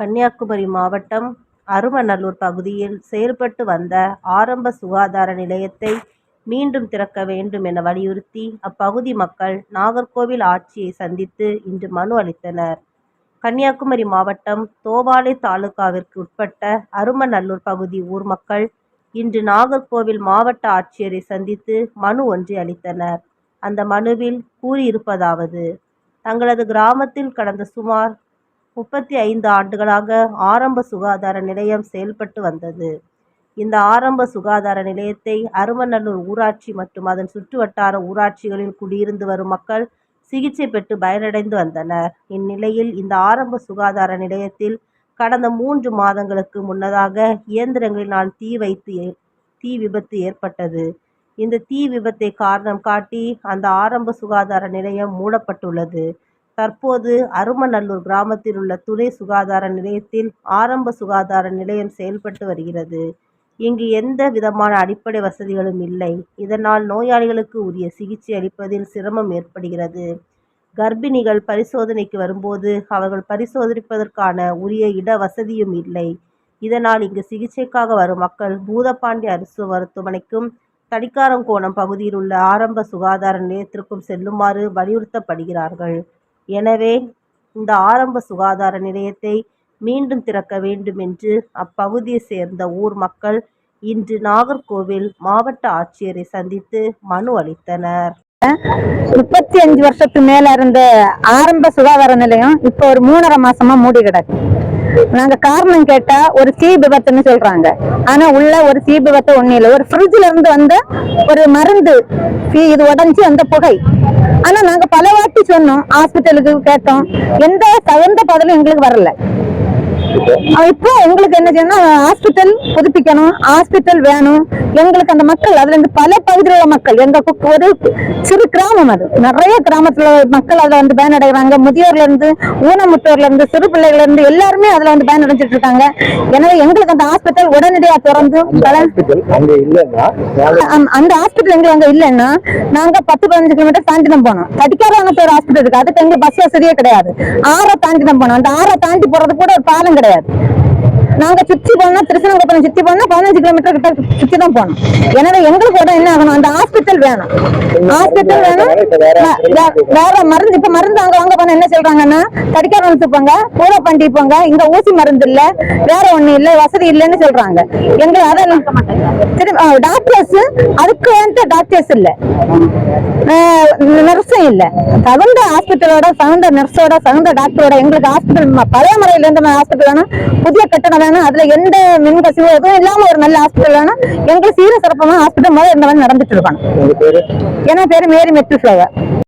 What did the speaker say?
கன்னியாகுமரி மாவட்டம் அருமநல்லூர் பகுதியில் செயல்பட்டு வந்த ஆரம்ப சுகாதார நிலையத்தை மீண்டும் திறக்க வேண்டும் என வலியுறுத்தி அப்பகுதி மக்கள் நாகர்கோவில் ஆட்சியை சந்தித்து இன்று மனு அளித்தனர். கன்னியாகுமரி மாவட்டம் தோவாளை தாலுகாவிற்கு உட்பட்ட அருமநல்லூர் பகுதி ஊர் மக்கள் இன்று நாகர்கோவில் மாவட்ட ஆட்சியரை சந்தித்து மனு ஒன்றை அளித்தனர். அந்த மனுவில் கூறியிருப்பதாவது தங்களது கிராமத்தில் கடந்த சுமார் முப்பத்தி ஐந்து ஆண்டுகளாக ஆரம்ப சுகாதார நிலையம் செயல்பட்டு வந்தது. இந்த ஆரம்ப சுகாதார நிலையத்தை அருமநல்லூர் ஊராட்சி மற்றும் அதன் சுற்றுவட்டார ஊராட்சிகளில் குடியிருந்து வரும் மக்கள் சிகிச்சை பெற்று பயனடைந்து வந்தனர். இந்நிலையில் இந்த ஆரம்ப சுகாதார நிலையத்தில் கடந்த மூன்று மாதங்களுக்கு முன்னதாக இயந்திரங்களினால் தீ வைத்து தீ விபத்து ஏற்பட்டது. இந்த தீ விபத்தை காரணம் காட்டி அந்த ஆரம்ப சுகாதார நிலையம் மூடப்பட்டுள்ளது. தற்போது அருமநல்லூர் கிராமத்தில் உள்ள துணை சுகாதார நிலையத்தில் ஆரம்ப சுகாதார நிலையம் செயல்பட்டு வருகிறது. இங்கு எந்த விதமான அடிப்படை வசதிகளும் இல்லை. இதனால் நோயாளிகளுக்கு உரிய சிகிச்சை அளிப்பதில் சிரமம் ஏற்படுகிறது. கர்ப்பிணிகள் பரிசோதனைக்கு வரும்போது அவர்கள் பரிசோதிப்பதற்கான உரிய இட வசதியும் இல்லை. இதனால் இங்கு சிகிச்சைக்காக வரும் மக்கள் பூதப்பாண்டி அரசு மருத்துவமனைக்கும் தடிக்காரங்கோணம் பகுதியில் உள்ள ஆரம்ப சுகாதார நிலையத்திற்கும் செல்லுமாறு வலியுறுத்தப்படுகிறார்கள். எனவே இந்த ஆரம்ப சுகாதார நிலையத்தை மீண்டும் திறக்க வேண்டும் என்று அப்பகுதியை சேர்ந்த ஊர் மக்கள் இன்று நாகர்கோவில் மாவட்ட ஆட்சியரை சந்தித்து மனு அளித்தனர். முப்பத்தி அஞ்சு வருஷத்துக்கு மேல இருந்த ஆரம்ப சுகாதார நிலையம் இப்ப ஒரு மூணரை மாசமா மூடி கிடக்கு. நாங்க காரணம் கேட்டா ஒரு தீ விபத்துன்னு சொல்றாங்க. ஆனா உள்ள ஒரு தீ விபத்து ஒண்ணு இல்லை. ஒரு ஃப்ரிட்ஜ்ல இருந்து வந்த ஒரு மருந்து இது உடஞ்சி அந்த புகை. ஆனா நாங்க பல வாட்டி சொன்னோம் ஹாஸ்பிட்டலுக்கு கேட்டோம். எந்த தகுந்த பதிலும் எங்களுக்கு வரல. இப்போ எங்களுக்கு என்ன செய்யணும் ஹாஸ்பிட்டல் புதுப்பிக்கணும் ஹாஸ்பிட்டல் வேணும். எங்களுக்கு அந்த மக்கள் அதுல இருந்து பல பகுதியில் உள்ள மக்கள் எங்க ஒரு சிறு கிராமம் அது. நிறைய கிராமத்துல மக்கள் அதுல வந்து பயனடைகிறாங்க முதியோர்ல இருந்து ஊனமுற்றோர்ல இருந்து சிறு பிள்ளைகள்ல இருந்து எல்லாருமே அதுல வந்து பயனடைஞ்சிட்டு இருக்காங்க. எனவே எங்களுக்கு அந்த ஹாஸ்பிட்டல் உடனடியா திறந்து அந்த ஹாஸ்பிட்டல் எங்களுக்கு அங்க இல்லைன்னா நாங்க பத்து பதினஞ்சு கிலோமீட்டர் தாண்டி தான் போனோம் தடிக்காரங்க ஒரு ஹாஸ்பிட்டல் இருக்கு. அதுக்கு எங்களுக்கு பஸ் வசதியே கிடையாது. ஆறை தாண்டி தான் போனோம் அந்த ஆறை தாண்டி போறது கூட ஒரு பாலம் கிடையாது. நாங்க சுத்தி போனா திருச்சனங்குப்பம் சுத்தி போனா பதினஞ்சு கிலோமீட்டர் கிட்ட சுத்தி தான் போனோம். எனவே எங்களுக்கு உடனே என்ன ஆகணும்? அந்த ஹாஸ்பிட்டல் வேணும். ஹாஸ்பிட்டல் வேணும். வேற மருந்து இப்ப மருந்து அங்க வாங்க போனா என்ன சொல்றாங்கன்னா தடிக்காரன் போங்க பூரப்பண்டி போங்க இங்க ஊசி மருந்து இல்ல வேற ஒண்ணு இல்ல வசதி இல்லைன்னு சொல்றாங்க. எங்க அதெல்லாம் திரும்ப டாக்டர்ஸ் அதுக்கு வந்து டாக்டர்ஸ் இல்ல. நர்ஸும் இல்ல. தகுந்த ஹாஸ்பிட்டலோட தகுந்த நர்ஸோட தகுந்த டாக்டரோட எங்களுக்கு ஹாஸ்பிட்டல் பழைய முறையில இருந்த ஹாஸ்பிட்டல் வேணும் புதிய கட்டணம் வேணும் அதுல எந்த மின் கசிவு எதுவும் இல்லாம ஒரு நல்ல ஹாஸ்பிட்டல் வேணும் எங்களுக்கு சீர சிறப்பான ஹாஸ்பிட்டல் முதல்ல இந்த மாதிரி நடந்துட்டு இருக்கணும் என் பேரு? மேரி மெட்ரிஃபிளவர்